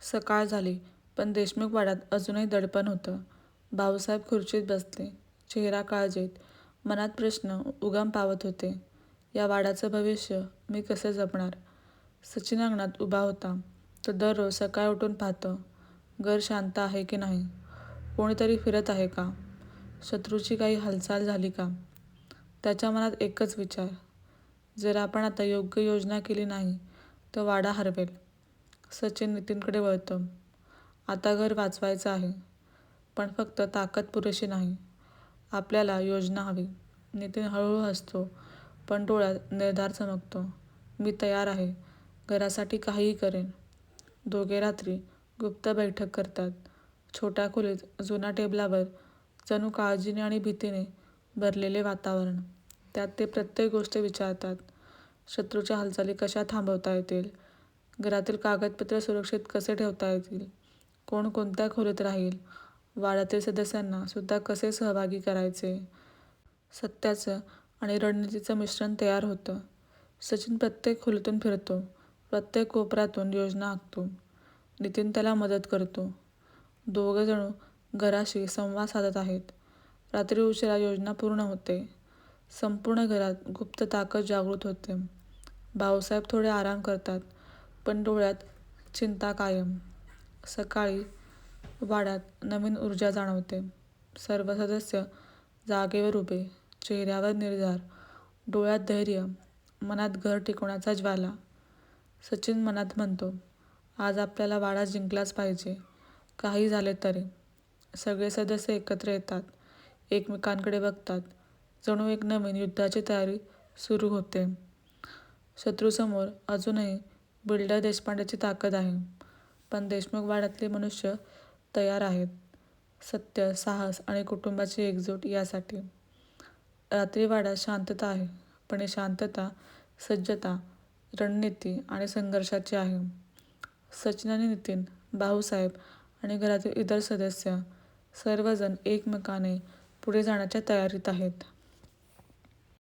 सकाळ झाली पण देशमुख वाड्यात अजूनही दडपण होतं. भाऊसाहेब खुर्चीत बसले. चेहरा काळजीत. मनात प्रश्न उगम पावत होते. या वाड्याचं भविष्य मी कसं जपणार सचिन अंगणात उभा होता. तो दररोज सकाळ उठून पाहतो. घर शांत आहे की नाही? कोणीतरी फिरत आहे का? शत्रूची काही हालचाल झाली का? त्याच्या मनात एकच विचार, जर आपण आता योग्य योजना केली नाही तर वाडा हरवेल. सचिन नितीनकडे वळतो. आता घर वाचवायचं आहे. पण फक्त ताकद पुरेशी नाही. आपल्याला योजना हवी. नितीन हळूहळू हसतो, पण डोळ्यात निर्धार चमकतो. मी तयार आहे. घरासाठी काहीही करेन. दोघे रात्री गुप्त बैठक करतात. छोट्या खोलीत जुन्या टेबलावर जणू काळजीने आणि भीतीने भरलेले वातावरण. त्यात ते प्रत्येक गोष्ट विचारतात. शत्रूच्या हालचाली कशा थांबवता येतील? घरातील कागदपत्र सुरक्षित कसे ठेवता येतील? कोण कोणत्या खोलीत राहील? वाड्यातील सदस्यांना सुद्धा कसे सहभागी करायचे? सत्याचं आणि रणनीतीचं मिश्रण तयार होतं. सचिन प्रत्येक खोलीतून फिरतो. प्रत्येक कोपऱ्यातून योजना आखतो. नितीन त्याला मदत करतो. दोघे घराशी संवाद साधत आहेत. रात्री उशिरा योजना पूर्ण होते. संपूर्ण घरात गुप्त ताकद जागृत होते. भाऊसाहेब थोडे आराम करतात, पण डोळ्यात चिंता कायम. सकाळी वाड्यात नवीन ऊर्जा जाणवते. सर्व सदस्य जागेवर उभे. चेहऱ्यावर निर्धार, डोळ्यात धैर्य, मनात घर टिकवण्याचा ज्वाला. सचिन मनात म्हणतो, आज आपल्याला वाडा जिंकलाच पाहिजे, काही झाले तरी. सगळे सदस्य एकत्र येतात. एकमेकांकडे बघतात. जणू एक नवीन युद्धाची तयारी सुरू होते शत्रूसमोर अजूनही बिल्डर देशपांडेची ताकद आहे. पण देशमुख वाड्यातले मनुष्य तयार आहेत. सत्य, साहस आणि कुटुंबाची एकजूट यासाठी. रात्री वाड्यात शांतता आहे. पण ही शांतता सज्जता, रणनीती आणि संघर्षाची आहे. सचिन आणि नितीन, भाऊसाहेब आणि घरातील इतर सदस्य, सर्वजण एकमेकाने पुढे जाण्याच्या तयारीत आहेत.